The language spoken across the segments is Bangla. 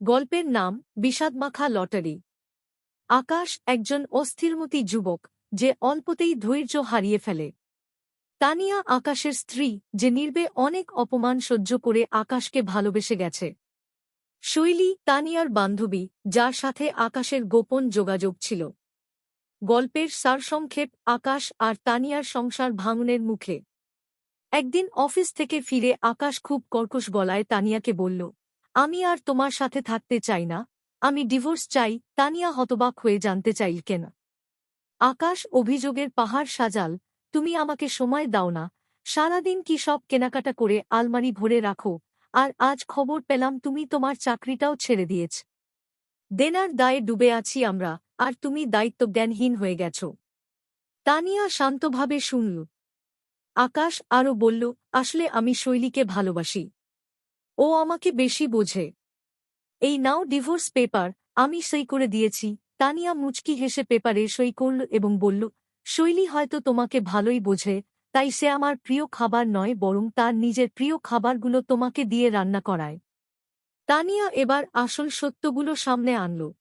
গল্পের নাম বিষাদমাখা লটারি। আকাশ একজন অস্থিরমতি যুবক যে অল্পতেই ধৈর্য হারিয়ে ফেলে। তানিয়া আকাশের স্ত্রী যে নির্বে অনেক অপমান সহ্য করে আকাশকে ভালোবেসে গেছে। শৈলী তানিয়ার বান্ধবী যার সাথে আকাশের গোপন যোগাযোগ ছিল। গল্পের সারসংক্ষেপ আকাশ আর তানিয়ার সংসার ভাঙনের মুখে। একদিন অফিস থেকে ফিরে আকাশ খুব কর্কশ গলায় তানিয়াকে বলল আমি আর তোমার সাথে থাকতে চাই না। আমি ডিভোর্স চাই, তানিয়া হতবাক হয়ে জানতে চাইল কেন? আকাশ অভিযোগের পাহাড় সাজাল, তুমি আমাকে সময় দাও না। সারাদিন কি সব কেনাকাটা করে আলমারি ভরে রাখো, আর আজ খবর পেলাম তুমি তোমার চাকরিটাও ছেড়ে দিয়েছ। দেনার দায়ে ডুবে আছি আমরা, আর তুমি দায়িত্বজ্ঞানহীন হয়ে গেছ। তানিয়া শান্তভাবে শুনল। আকাশ আরও বলল, আসলে আমি শৈলীকে ভালোবাসি। ও আমাকে বেশি বোঝে। এই নাও ডিভোর্স পেপার, আমি সই করে দিয়েছি। তানিয়া মুচকি হেসে পেপারে সই করল এবং বলল, শৈলী হয়তো তোমাকে ভালোই বোঝে, তাই সে আমার প্রিয় খাবার নয়, বরং তার নিজের প্রিয় খাবারগুলো তোমাকে দিয়ে রান্না করায়। তানিয়া এবার আসল সত্যগুলো সামনে আনল।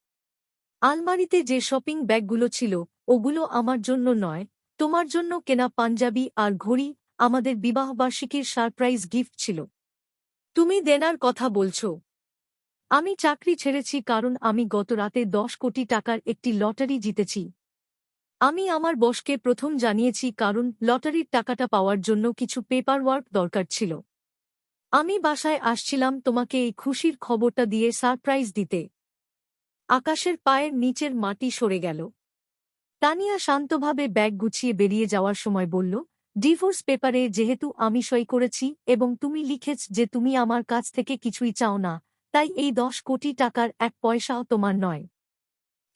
আলমারিতে যে শপিং ব্যাগগুলো ছিল, ওগুলো আমার জন্য নয়, তোমার জন্য কেনা পাঞ্জাবি আর ঘড়ি, আমাদের বিবাহবার্ষিকীর সারপ্রাইজ গিফট ছিল। তুমি দেনার কথা বলছো। আমি চাকরি ছেড়েছি কারণ আমি গত রাতে দশ কোটি টাকার একটি লটারি জিতেছি। আমি আমার বসকে প্রথম জানিয়েছি কারণ লটারির টাকাটা পাওয়ার জন্য কিছু পেপার ওয়ার্ক দরকার ছিল। আমি বাসায় আসছিলাম তোমাকে এই খুশির খবরটা দিয়ে সারপ্রাইজ দিতে। আকাশের পায়ের নিচের মাটি সরে গেল। তানিয়া শান্তভাবে ব্যাগ গুছিয়ে বেরিয়ে যাওয়ার সময় বলল ডিভোর্স পেপারে যেহেতু আমি সই করেছি এবং তুমি লিখেছ যে তুমি আমার কাছ থেকে কিছুই চাও না, তাই এই দশ কোটি টাকার এক পয়সাও তোমার নয়।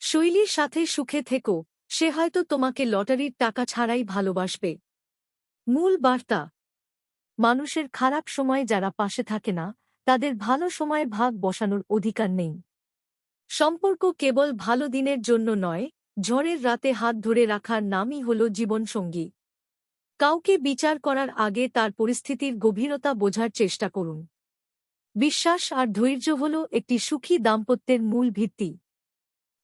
শৈলীর সাথে সুখে থেকো, সে হয়তো তোমাকে লটারির টাকা ছাড়াই ভালোবাসবে। মূল বার্তা, মানুষের খারাপ সময় যারা পাশে থাকে না, তাদের ভালো সময় ভাগ বসানোর অধিকার নেই। সম্পর্ক কেবল ভালো দিনের জন্য নয়, ঝড়ের রাতে হাত ধরে রাখার নামই হল জীবনসঙ্গী। কাউকে বিচার করার আগে তার পরিস্থিতির গভীরতা বোঝার চেষ্টা করুন। বিশ্বাস আর ধৈর্য হল একটি সুখী দাম্পত্যের মূল ভিত্তি।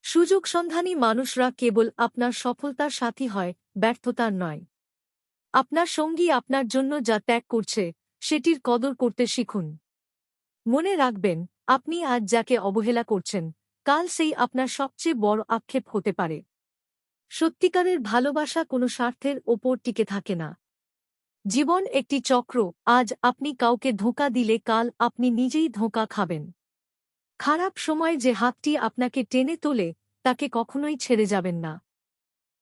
সুযোগ সন্ধানী মানুষরা কেবল আপনার সফলতার সাথী হয়, ব্যর্থতার নয়। আপনার সঙ্গী আপনার জন্য যা ত্যাগ করছে, সেটির কদর করতে শিখুন। মনে রাখবেন, আপনি আজ যাকে অবহেলা করছেন, কাল সেই আপনার সবচেয়ে বড় আক্ষেপ হতে পারে। সত্যিকারের ভালোবাসা কোনো স্বার্থের ওপর টিকে থাকে না। জীবন একটি চক্র, আজ আপনি কাউকে ধোঁকা দিলে কাল আপনি নিজেই ধোঁকা খাবেন। খারাপ সময় যে হাতটি আপনাকে টেনে তোলে, তাকে কখনোই ছেড়ে যাবেন না।